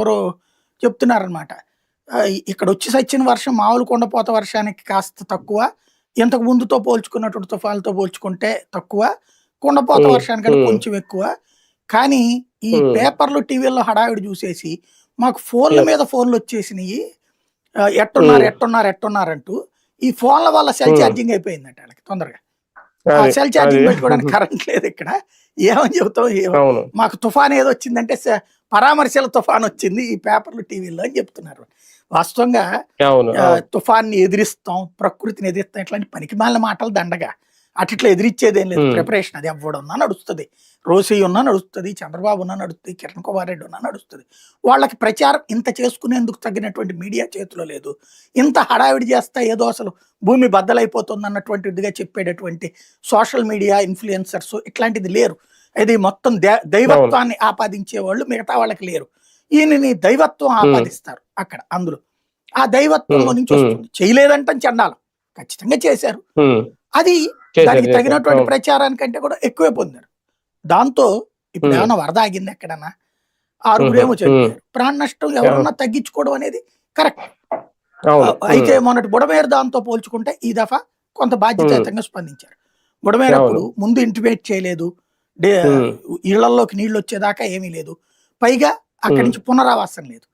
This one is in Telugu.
ఎవరో చెప్తున్నారనమాట ఇక్కడ వచ్చి సచ్చిన వర్షం మామూలు కొండపోత వర్షానికి కాస్త తక్కువ ఇంతకు ముందుతో పోల్చుకున్నటువంటి తుఫాన్లతో పోల్చుకుంటే తక్కువ కొండపోత వర్షానికంటే. కొంచెం ఎక్కువ కానీ ఈ. పేపర్లు టీవీల్లో హడావిడి చూసేసి మాకు ఫోన్ల. మీద ఫోన్లు వచ్చేసినాయి ఎట్టున్నారు. ఎట్టున్నారు ఎట్టున్నారు అంటూ ఈ ఫోన్ల వల్ల సెల్. ఛార్జింగ్ అయిపోయిందట వాళ్ళకి తొందరగా సెల్ ఛార్జింగ్ పెట్టుకోవడానికి కరెంట్ లేదు ఇక్కడ. ఏమని చెబుతాం మాకు తుఫాన్ ఏదో వచ్చిందంటే పరామర్శల తుఫాన్ వచ్చింది ఈ పేపర్లు టీవీల్లో అని చెప్తున్నారు. వాస్తవంగా. తుఫాన్ని ఎదిరిస్తాం ప్రకృతిని ఎదిరిస్తాం ఇట్లాంటి పనికిమాలిన మాటలు దండగా. అట్లా ఎదిరించేదేం లేదు. ప్రిపరేషన్ అది ఎవ్వడున్నా నడుస్తుంది. రోసి ఉన్నా నడుస్తుంది చంద్రబాబు ఉన్నా నడుస్తుంది కిరణ్ కుమార్ రెడ్డి ఉన్నా నడుస్తుంది. వాళ్ళకి ప్రచారం ఇంత చేసుకునేందుకు తగినటువంటి మీడియా చేతిలో లేదు. ఇంత హడావిడి చేస్తా ఏదో అసలు భూమి బద్దలైపోతుంది అన్నటువంటిదిగా చెప్పేటటువంటి సోషల్ మీడియా ఇన్ఫ్లుయెన్సర్స్ ఇట్లాంటిది లేరు. ఇది మొత్తం దైవత్వాన్ని ఆపాదించే వాళ్ళు మిగతా వాళ్ళకి లేరు. ఈయనని దైవత్వం ఆపాదిస్తారు అక్కడ అందులో. ఆ దైవత్వంలో. నుంచి వస్తుంది. చేయలేదంటే చండాలం. ఖచ్చితంగా చేశారు. అది దానికి. తగినటువంటి. ప్రచారానికంటే కూడా ఎక్కువే పొందారు దాంతో ఇప్పుడు Hmm. ఏమైనా వరద ఆగింది ఎక్కడన్నా ఆరుగురేమో Hmm. చనిపోయారు ప్రాణ నష్టం ఎవరన్నా తగ్గించుకోవడం అనేది కరెక్ట్ అయితే మొన్నటి బుడమేరు దాంతో పోల్చుకుంటే ఈ దఫా కొంత బాధ్యతాయుతంగా స్పందించారు బుడమేరు అవును. అప్పుడు ముందు ఇంటిమేట్ చేయలేదు Hmm. ఇళ్ళలోకి నీళ్ళు వచ్చేదాకా ఏమీ లేదు పైగా అక్కడి Hmm. నుంచి పునరావాసం లేదు